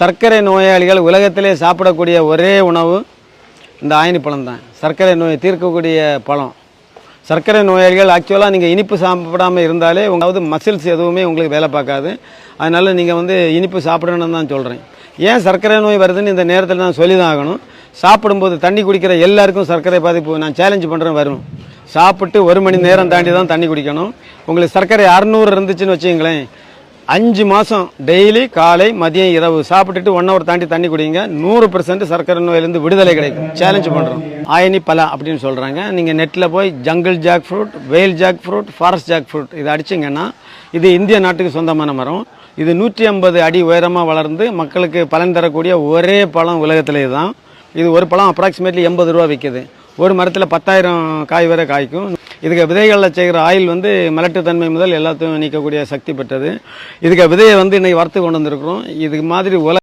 சர்க்கரை நோயாளிகள் உலகத்திலே சாப்பிடக்கூடிய ஒரே உணவு இந்த ஆயினி பழம் தான். சர்க்கரை நோயை தீர்க்கக்கூடிய பழம். சர்க்கரை நோயாளிகள் ஆக்சுவலாக நீங்கள் இனிப்பு சாப்பிடாம இருந்தாலே உங்களாவது மசில்ஸ் எதுவுமே உங்களுக்கு வேலை பார்க்காது. அதனால் நீங்கள் வந்து இனிப்பு சாப்பிடணும்னு தான் சொல்கிறேன் ஏன் சர்க்கரை நோய் வருதுன்னு இந்த நேரத்தில் நான் சொல்லி தான் ஆகணும். சாப்பிடும்போது தண்ணி குடிக்கிற எல்லாருக்கும் சர்க்கரை பாதிப்பு. நான் சேலஞ்ச் பண்ணுறேன் வரும் சாப்பிட்டு ஒரு மணி நேரம் தாண்டி தான் தண்ணி குடிக்கணும். உங்களுக்கு சர்க்கரை அறநூறு இருந்துச்சுன்னு வச்சுங்களேன் அஞ்சு மாதம் டெய்லி காலை மதியம் இரவு. சாப்பிட்டுட்டு ஒன் ஹவர் தாண்டி தண்ணி குடிங்க. நூறு பெர்சன்ட் சர்க்கரை நோயிலேருந்து விடுதலை கிடைக்கும். சேலஞ்ச் பண்ணுறோம் ஆயனி பலா அப்படின்னு சொல்கிறாங்க நீங்கள் நெட்டில் போய் jungle jackfruit wild jackfruit forest jackfruit இதை அடிச்சிங்கன்னா இது இந்திய நாட்டுக்கு சொந்தமான மரம். இது நூற்றி ஐம்பது அடி உயரமாக வளர்ந்து மக்களுக்கு பலன் தரக்கூடிய ஒரே பழம் உலகத்திலே தான் இது ஒரு பழம் அப்ராக்சிமேட்லி எண்பது ரூபா விற்கிது ஒரு மரத்தில் பத்தாயிரம் காய் வரை காய்க்கும். இதுக்கு விதைகளில் செய்கிற ஆயில் வந்து மலட்டுத்தன்மை முதல் எல்லாத்தையும் நீக்கக்கூடிய சக்தி பெற்றது. இதுக்கு விதையை வந்து இன்னைக்கு வறுத்து கொண்டு வந்திருக்கிறோம். இதுக்கு மாதிரி உல